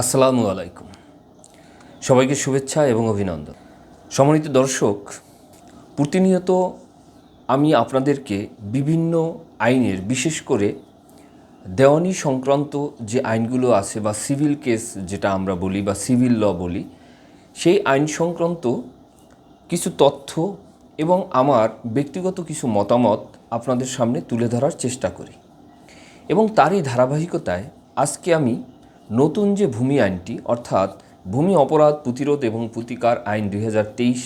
আসসালামু আলাইকুম। সবাইকে শুভেচ্ছা এবং অভিনন্দন। সম্মানিত দর্শক, প্রতিনিয়ত আমি আপনাদেরকে বিভিন্ন আইনের, বিশেষ করে দেওয়ানি সংক্রান্ত যে আইনগুলো আছে বা সিভিল কেস যেটা আমরা বলি বা সিভিল ল বলি, সেই আইন সংক্রান্ত কিছু তথ্য এবং আমার ব্যক্তিগত কিছু মতামত আপনাদের সামনে তুলে ধরার চেষ্টা করি। এবং তারই ধারাবাহিকতায় আজকে আমি নতুন যে ভূমি আইনটি, অর্থাৎ ভূমি অপরাধ প্রতিরোধ এবং প্রতিকার আইন দুই হাজার তেইশ,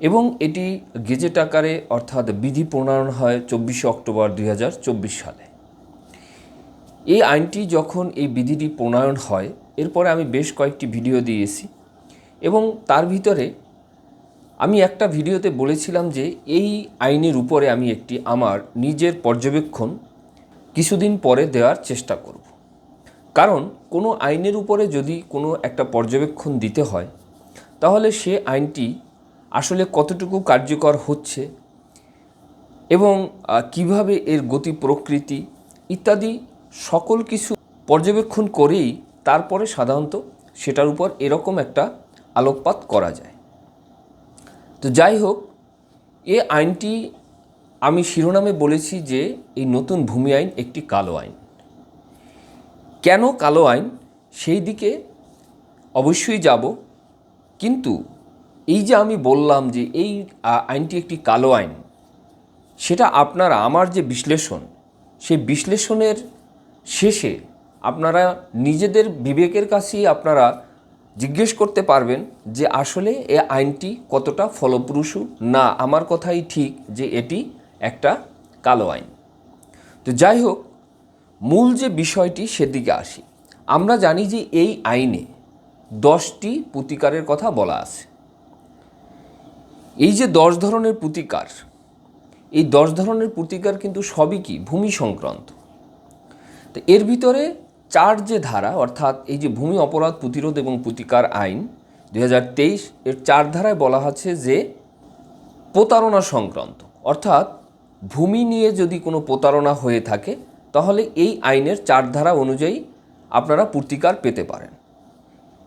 এবং এটি গেজেট আকারে, অর্থাৎ বিধি প্রণয়ন হয় চব্বিশে অক্টোবর দুই হাজার চব্বিশ সালে। এই আইনটি যখন এই বিধিটি প্রণয়ন হয়, এরপরে আমি বেশ কয়েকটি ভিডিও দিয়েছি, এবং তার ভিতরে আমি একটা ভিডিওতে বলেছিলাম যে এই আইনের উপরে আমি একটি আমার নিজের পর্যবেক্ষণ কিছুদিন পরে দেওয়ার চেষ্টা করব। কারণ কোনো আইনের উপরে যদি কোনো একটা পর্যবেক্ষণ দিতে হয়, তাহলে সে আইনটি আসলে কতটুকু কার্যকর হচ্ছে এবং কীভাবে এর গতি প্রকৃতি ইত্যাদি সকল কিছু পর্যবেক্ষণ করেই তারপরে সাধারণত সেটার উপর এরকম একটা আলোকপাত করা যায়। তো যাই হোক, এ আইনটি আমি শিরোনামে বলেছি যে এই নতুন ভূমি আইন একটি কালো আইন। কেন কালো আইন? সেই দিকে অবশ্যই যাব। কিন্তু এই যে আমি বললাম যে এই আইনটি একটি কালো আইন, সেটা আপনারা আমার যে বিশ্লেষণ, সেই বিশ্লেষণের শেষে আপনারা নিজেদের বিবেকের কাছেই আপনারা জিজ্ঞেস করতে পারবেন যে আসলে এ আইনটি কতটা ফলপ্রসূ? না, আমার কথাই ঠিক যে এটি একটা কালো আইন। তো যাই হোক মূল যে বিষয়টি সেদিকে আসি। আমরা জানি যে এই আইনে দশটি প্রতিকারের কথা বলা আছে। এই যে দশ ধরনের প্রতিকার, এই দশ ধরনের প্রতিকার কিন্তু সবই কি? ভূমি সংক্রান্ত। তো এর ভিতরে চার যে ধারা, অর্থাৎ এই যে ভূমি অপরাধ প্রতিরোধ এবং প্রতিকার আইন দু হাজার তেইশ, এর চার ধারায় বলা আছে যে প্রতারণা সংক্রান্ত। অর্থাৎ ভূমি নিয়ে যদি কোনো প্রতারণা হয়ে থাকে তাহলে এই আইনের চার ধারা অনুযায়ী আপনারা প্রতিকার পেতে পারেন।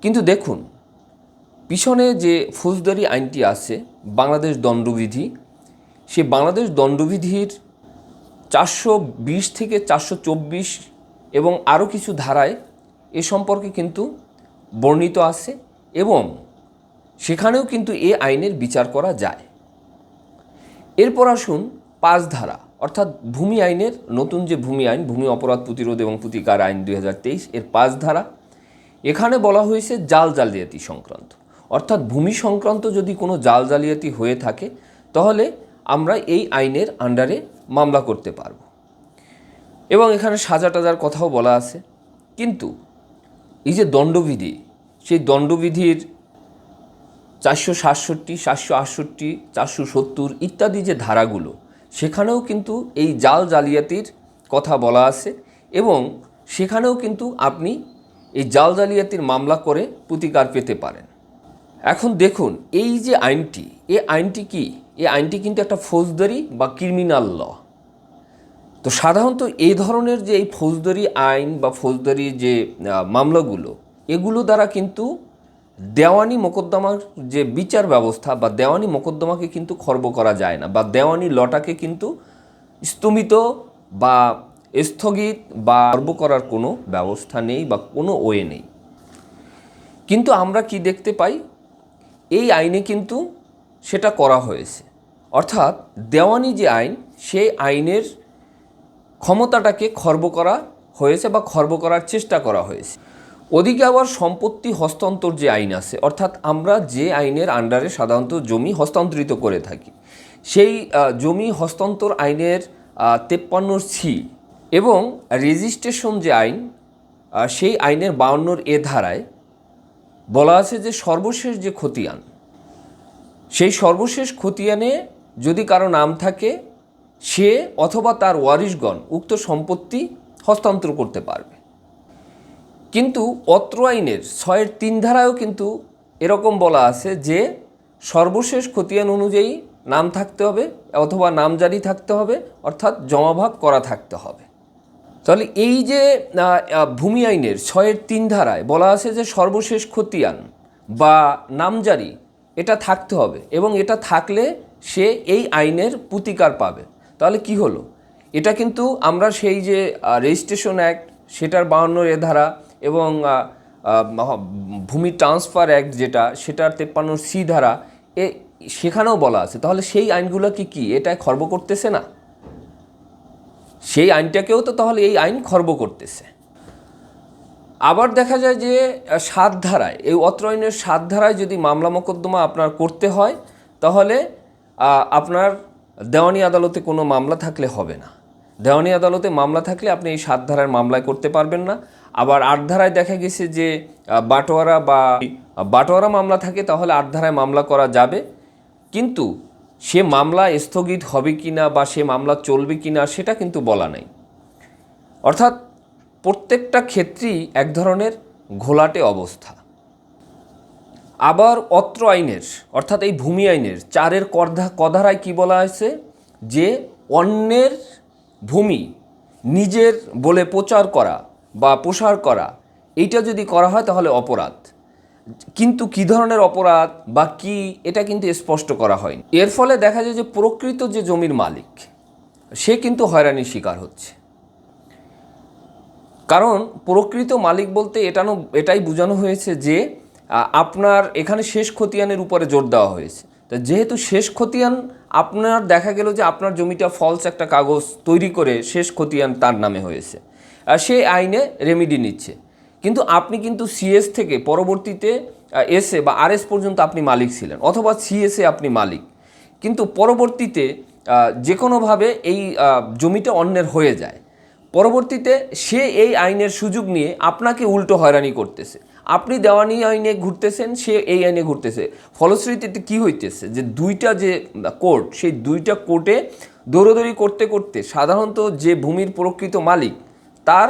কিন্তু দেখুন, পিছনে যে ফৌজদারি আইনটি আছে, বাংলাদেশ দণ্ডবিধি, সে বাংলাদেশ দণ্ডবিধির চারশো বিশ থেকে চারশো চব্বিশ এবং আরও কিছু ধারায় এ সম্পর্কে কিন্তু বর্ণিত আছে এবং সেখানেও কিন্তু এ আইনের বিচার করা যায়। এরপর আসুন পাঁচ ধারা। অর্থাৎ ভূমি আইনের, নতুন যে ভূমি আইন, ভূমি অপরাধ প্রতিরোধ এবং প্রতিকার আইন দুই হাজার তেইশ, এর পাঁচ ধারা, এখানে বলা হয়েছে জাল জালিয়াতি সংক্রান্ত। অর্থাৎ ভূমি সংক্রান্ত যদি কোনো জাল জালিয়াতি হয়ে থাকে, তাহলে আমরা এই আইনের আন্ডারে মামলা করতে পারব। এবং এখানে সাজা টাজার কথাও বলা আছে। কিন্তু এই যে দণ্ডবিধি, সেই দণ্ডবিধির চারশো সাতষট্টি চারশো আটষট্টি, চারশো সত্তর ইত্যাদি যে ধারাগুলো সেখানেও কিন্তু এই জাল জালিয়াতির কথা বলা আছে এবং সেখানেও কিন্তু আপনি এই জাল জালিয়াতির মামলা করে প্রতিকার পেতে পারেন। এখন দেখুন, এই যে আইনটি, এই আইনটি কি? এই আইনটি কিন্তু একটা ফৌজদারি বা ক্রিমিনাল ল তো সাধারণত এই ধরনের যে এই ফৌজদারি আইন বা ফৌজদারি যে মামলাগুলো, এগুলো দ্বারা কিন্তু দেওয়ানি মোকদ্দমার যে বিচার ব্যবস্থা বা দেওয়ানি মোকদ্দমাকে কিন্তু খর্ব করা যায় না বা দেওয়ানি লটাকে কিন্তু স্থমিত বা স্থগিত বা খর্ব করার কোনো ব্যবস্থা নেই বা কোনো ওয়ে নেই। কিন্তু আমরা কি দেখতে পাই? এই আইনে কিন্তু সেটা করা হয়েছে। অর্থাৎ দেওয়ানি যে আইন, সেই আইনের ক্ষমতাটাকে খর্ব করা হয়েছে বা খর্ব করার চেষ্টা করা হয়েছে। ওদিকে আবার সম্পত্তি হস্তান্তর যে আইন আছে, অর্থাৎ আমরা যে আইনের আন্ডারে সাধারণত জমি হস্তান্তরিত করে থাকি, সেই জমি হস্তান্তর আইনের তেপ্পান্ন সি এবং রেজিস্ট্রেশন যে আইন সেই আইনের বাউন্নর এ ধারায় বলা আছে যে সর্বশেষ যে খতিয়ান, সেই সর্বশেষ খতিয়ানে যদি কারও নাম থাকে, সে অথবা তার ওয়ারিশগণ উক্ত সম্পত্তি হস্তান্তর করতে পারবে। কিন্তু অত্র আইনের ছয়ের তিন ধারায়ও কিন্তু এরকম বলা আছে যে সর্বশেষ খতিয়ান অনুযায়ী নাম থাকতে হবে অথবা নাম জারি থাকতে হবে, অর্থাৎ জমাভাগ করা থাকতে হবে। তাহলে এই যে ভূমি আইনের ছয়ের তিন ধারায় বলা আছে যে সর্বশেষ খতিয়ান বা নামজারি এটা থাকতে হবে এবং এটা থাকলে সে এই আইনের প্রতিকার পাবে। তাহলে কি হলো? এটা কিন্তু আমরা সেই যে রেজিস্ট্রেশন অ্যাক্ট, সেটার বাহান্নর এ ধারা এবং ভূমি ট্রান্সফার অ্যাক্ট যেটা, সেটার তেপ্পান্নর সি ধারা, এ, সেখানেও বলা আছে। তাহলে সেই আইনগুলো কি কি? এটা খর্ব করতেছে না? সেই আইনটাকেও তো তাহলে এই আইন খর্ব করতেছে। আবার দেখা যায় যে সাত ধারায়, এই অত্র আইনের সাত ধারায় যদি মামলা মোকদ্দমা আপনার করতে হয়, তাহলে আপনার দেওয়ানি আদালতে কোনো মামলা থাকলে হবে না। দেওয়ানি আদালতে মামলা থাকলে আপনি এই সাত ধারার মামলায় করতে পারবেন না। আবার আট ধারায় দেখা গেছে যে বাটোয়ারা বা বাটোয়ারা মামলা থাকে, তাহলে আট ধারায় মামলা করা যাবে। কিন্তু সে মামলা স্থগিত হবে কি না বা সে মামলা চলবে কি না সেটা কিন্তু বলা নাই। অর্থাৎ প্রত্যেকটা ক্ষেত্রেই এক ধরনের ঘোলাটে অবস্থা। আবার অত্র আইনের, অর্থাৎ এই ভূমি আইনের, চারের কর্ধা, কধারায় কি বলা হয়েছে? যে অন্যের ভূমি নিজের বলে প্রচার করা বা প্রসার করা, এইটা যদি করা হয় তাহলে অপরাধ। কিন্তু কি ধরনের অপরাধ বা কি, এটা কিন্তু স্পষ্ট করা হয়নি। এর ফলে দেখা যায় যে প্রকৃত যে জমির মালিক, সে কিন্তু হয়রানির শিকার হচ্ছে। কারণ প্রকৃত মালিক বলতে এটানো, এটাই বোঝানো হয়েছে যে আপনার এখানে শেষ খতিয়ানের উপরে জোর দেওয়া হয়েছে। তো যেহেতু শেষ খতিয়ান, আপনার দেখা গেল যে আপনার জমিটা ফলস একটা কাগজ তৈরি করে শেষ খতিয়ান তার নামে হয়েছে। আর সে আইনে রেমিডি নিচ্ছে। কিন্তু আপনি কিন্তু সিএস থেকে পরবর্তীতে এসে বা আরএস পর্যন্ত আপনি মালিক ছিলেন, অথবা সিএসে আপনি মালিক। কিন্তু পরবর্তীতে যে কোনোভাবে এই জমিটা অন্যের হয়ে যায়। পরবর্তীতে সে এই আইনের সুযোগ নিয়ে আপনাকে উল্টো হয়রানি করতেছে। আপনি দেওয়ানি আইনে ঘুরতেছেন, সে এই আইনে ঘুরতেছে। ফলশ্রুতিতে কি হইতেছে যে দুইটা যে কোর্ট, সেই দুইটা কোর্টে দৌড়দৌড়ি করতে করতে সাধারণত যে ভূমির প্রকৃত মালিক তার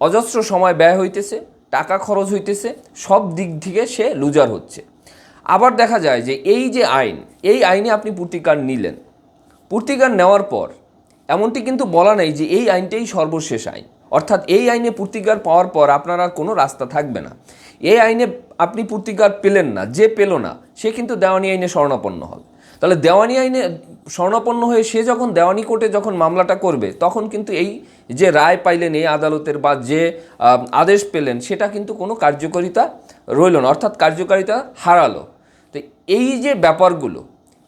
অজস্র সময় ব্যয় হইতেছে, টাকা খরচ হইতেছে, সব দিক থেকে সে লুজার হচ্ছে। আবার দেখা যায় যে এই যে আইন, এই আইনে আপনি প্রতিকার নিলেন। প্রতিকার নেওয়ার পর এমনটি কিন্তু বলা নেই যে এই আইনটাই সর্বশেষ আইন। অর্থাৎ এই আইনে প্রতিকার পাওয়ার পর আপনার আর কোনো রাস্তা থাকবে না। এই আইনে আপনি প্রতিকার পেলেন না, যে পেল না, সে কিন্তু দেওয়ানি আইনে স্বর্ণাপন্ন হবে। তাহলে দেওয়ানি আইনে স্বর্ণাপন্ন হয়ে সে যখন দেওয়ানি কোর্টে যখন মামলাটা করবে, তখন কিন্তু এই যে রায় পাইলেন এই আদালতের বা যে আদেশ পেলেন, সেটা কিন্তু কোনো কার্যকারিতা রইল না, অর্থাৎ কার্যকারিতা হারালো। তো এই যে ব্যাপারগুলো,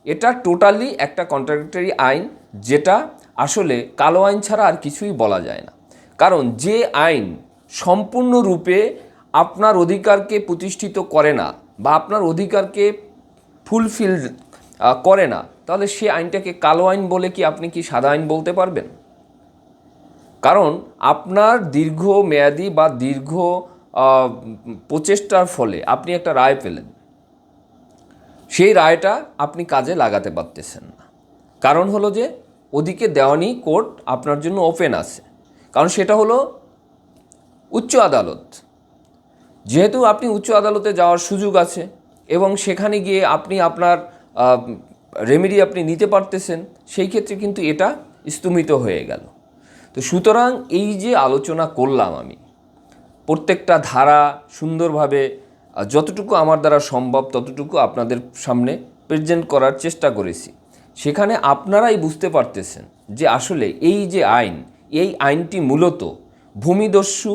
এটা টোটালি একটা কন্ট্রাক্টরি আইন যেটা আসলে কালো আইন ছাড়া আর কিছুই বলা যায় না। কারণ যে আইন সম্পূর্ণরূপে আপনার অধিকারকে প্রতিষ্ঠিত করে না বা আপনার অধিকারকে ফুলফিল করে না। তাহলে সে আইনটাকে কালো আইন বলে কি আপনি কি সাদা আইন বলতে পারবেন? কারণ আপনার দীর্ঘ মেয়াদি বা দীর্ঘ প্রচেষ্টার ফলে আপনি একটা রায় পেলেন। সেই রায়টা আপনি কাজে লাগাতে পারতেছেন না। কারণ হলো যে, ওদিকে দেওয়ানি কোর্ট আপনার জন্য ওপেন আছে। কারণ সেটা হলো উচ্চ আদালত। যেহেতু আপনি উচ্চ আদালতে যাওয়ার সুযোগ আছে এবং সেখানে গিয়ে আপনি আপনার রেমেডি আপনি নিতে পারতেছেন, সেই ক্ষেত্রে কিন্তু এটা স্তম্ভিত হয়ে গেল। তো সুতরাং এই যে আলোচনা করলাম আমি, প্রত্যেকটা ধারা সুন্দরভাবে যতটুকু আমার দ্বারা সম্ভব ততটুকু আপনাদের সামনে প্রেজেন্ট করার চেষ্টা করেছি। সেখানে আপনারাই বুঝতে পারতেছেন যে আসলে এই যে আইন, এই আইনটি মূলত ভূমিদস্যু,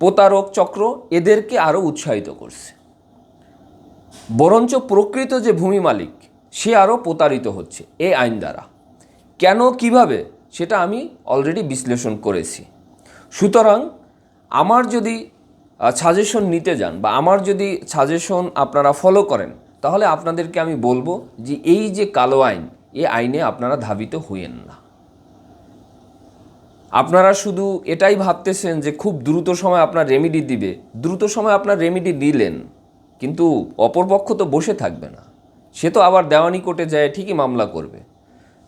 প্রতারক চক্র এদেরকে আরও উৎসাহিত করছে। বরঞ্চ প্রকৃত যে ভূমি মালিক, সে আরও প্রতারিত হচ্ছে এই আইন দ্বারা। কেন, কীভাবে, সেটা আমি অলরেডি বিশ্লেষণ করেছি। সুতরাং, আমার যদি সাজেশন নিতে যান বা আমার যদি সাজেশন আপনারা ফলো করেন, তাহলে আপনাদেরকে আমি বলব যে এই যে কালো আইন এই আইনে আপনারা ধাবিত হইয়েন না। আপনারা শুধু এটাই ভাবতেছেন যে খুব দ্রুত সময় আপনার রেমিডি দিবে, দ্রুত সময় আপনার রেমিডি দিলেন। কিন্তু অপরপক্ষ তো বসে থাকবে না। সে তো আবার দেওয়ানি কোর্টে যায়, ঠিকই মামলা করবে।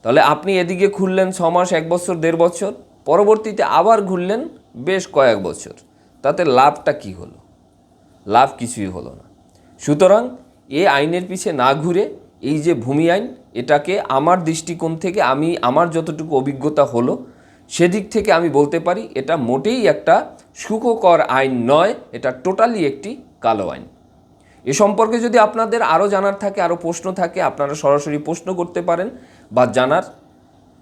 তাহলে আপনি এদিকে খুললেন ছ মাস, এক বছর, দেড় বছর, পরবর্তীতে আবার ঘুরলেন বেশ কয়েক বছর। তাতে লাভটা কি হলো? লাভ কিছুই হলো না। সুতরাং এ আইনের পিছে না ঘুরে এই যে ভূমি আইন, এটাকে আমার দৃষ্টিকোণ থেকে আমি, আমার যতটুকু অভিজ্ঞতা হলো, সেদিক থেকে আমি বলতে পারি এটা মোটেই একটা সুখকর আইন নয়, এটা টোটালি একটি কালো আইন। এ সম্পর্কে যদি আপনাদের আরও জানার থাকে আরও প্রশ্ন থাকে, আপনারা সরাসরি প্রশ্ন করতে পারেন বা জানার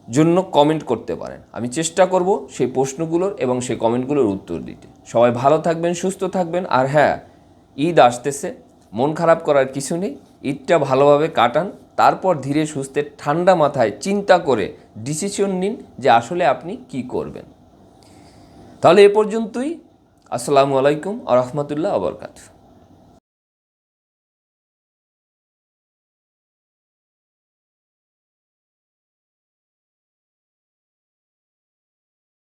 জন্য কমেন্ট করতে পারেন। আমি চেষ্টা করব সেই প্রশ্নগুলোর এবং সেই কমেন্টগুলোর উত্তর দিতে। সবাই ভালো থাকবেন, সুস্থ থাকবেন, আর হ্যাঁ ঈদ আসতেছে, মন খারাপ করার কিছু নেই, ঈদটা ভালোভাবে কাটান, তারপর ধীরে সুস্থে ঠান্ডা মাথায় চিন্তা করে ডিসিশন নিন যে আসলে আপনি কি করবেন। তাহলে এ পর্যন্তই, আসসালামু আলাইকুম আ রহমতুল্লাহ আবরকাত